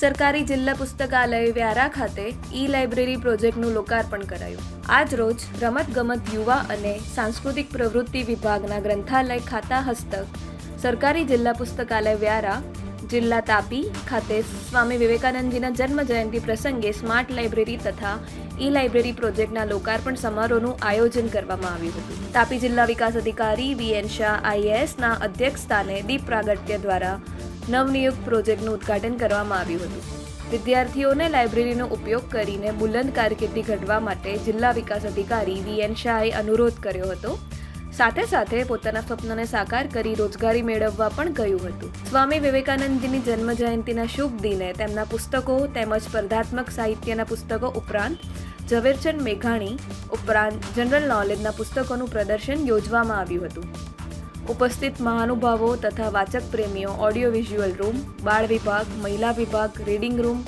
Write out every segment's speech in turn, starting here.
સરકારી જિલ્લા પુસ્તકાલય વ્યારા ખાતે ઈ લાઇબ્રેરી પ્રોજેક્ટનું લોકાર્પણ કરાયું. આજ રોજ રમતગમત યુવા અને સાંસ્કૃતિક પ્રવૃત્તિ વિભાગના ગ્રંથાલય ખાતા હસ્તક સરકારી જિલ્લા પુસ્તકાલય વ્યારા, જિલ્લા તાપી ખાતે સ્વામી વિવેકાનંદજીના જન્મ જયંતિ પ્રસંગે સ્માર્ટ લાઇબ્રેરી તથા ઈ લાઇબ્રેરી પ્રોજેક્ટના લોકાર્પણ સમારોહનું આયોજન કરવામાં આવ્યું હતું. તાપી જિલ્લા વિકાસ અધિકારી વી એન શાહ આઈએએસના અધ્યક્ષ સ્થાને દીપ પ્રાગટ્ય દ્વારા નવનિયુક્ત પ્રોજેક્ટનું ઉદ્ઘાટન કરવામાં આવ્યું હતું. વિદ્યાર્થીઓને લાઇબ્રેરીનો ઉપયોગ કરીને બુલંદ કારકિર્દી ઘડવા માટે જિલ્લા વિકાસ અધિકારી વી એન શાહે અનુરોધ કર્યો હતો. સાથે સાથે પોતાના સ્વપ્નને સાકાર કરી રોજગારી મેળવવા પણ કહ્યું હતું. સ્વામી વિવેકાનંદજીની જન્મ જયંતિના શુભ દિને તેમના પુસ્તકો તેમજ સ્પર્ધાત્મક સાહિત્યના પુસ્તકો ઉપરાંત ઝવેરચંદ મેઘાણી ઉપરાંત જનરલ નોલેજના પુસ્તકોનું પ્રદર્શન યોજવામાં આવ્યું હતું. ઉપસ્થિત મહાનુભાવો તથા વાચક પ્રેમીઓ ઓડિયો વિઝ્યુઅલ રૂમ બાળ વિભાગ, મહિલા વિભાગ રીડિંગ રૂમ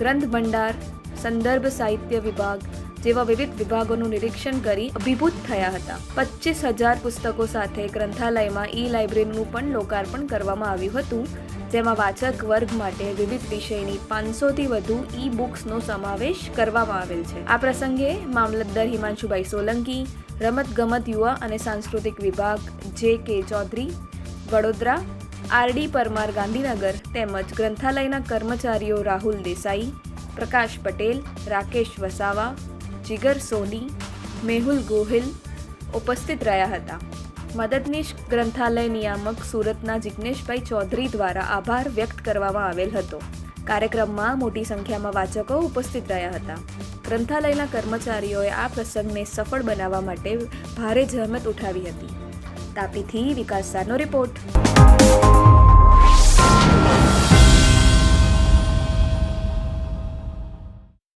ગ્રંથ ભંડાર, સંદર્ભ સાહિત્ય વિભાગ જેવા વિવિધ વિભાગોનું નિરીક્ષણ કરી અભિભૂત થયા હતા. પચીસ હજાર પુસ્તકો સાથે ગ્રંથાલયમાં ઈ લાઇબ્રેરીનું પણ લોકાર્પણ કરવામાં આવ્યું હતું. જેમાં વાચક વર્ગ માટે વિવિધ વિષયની પાંચસોથી વધુ ઈ બુક્સનો સમાવેશ કરવામાં આવેલ છે. આ પ્રસંગે મામલતદાર હિમાંશુભાઈ સોલંકી રમત ગમત યુવા અને સાંસ્કૃતિક વિભાગ જે કે ચૌધરી, વડોદરા આરડી પરમાર ગાંધીનગર તેમજ ગ્રંથાલયના કર્મચારીઓ રાહુલ દેસાઈ, પ્રકાશ પટેલ, રાકેશ વસાવા, જીગર સોની, મેહુલ ગોહિલ ઉપસ્થિત રહ્યા હતા. મદદનીશ ગ્રંથાલય નિયામક સુરતના જિગ્નેશભાઈ ચૌધરી દ્વારા આભાર વ્યક્ત કરવામાં આવેલ હતો. કાર્યક્રમમાં મોટી સંખ્યામાં વાચકો ઉપસ્થિત રહ્યા હતા. ગ્રંથાલયના કર્મચારીઓએ આ પ્રસંગને સફળ બનાવવા માટે ભારે જહેમત ઉઠાવી હતી. તાપીથી વિકાસ સાનો રિપોર્ટ.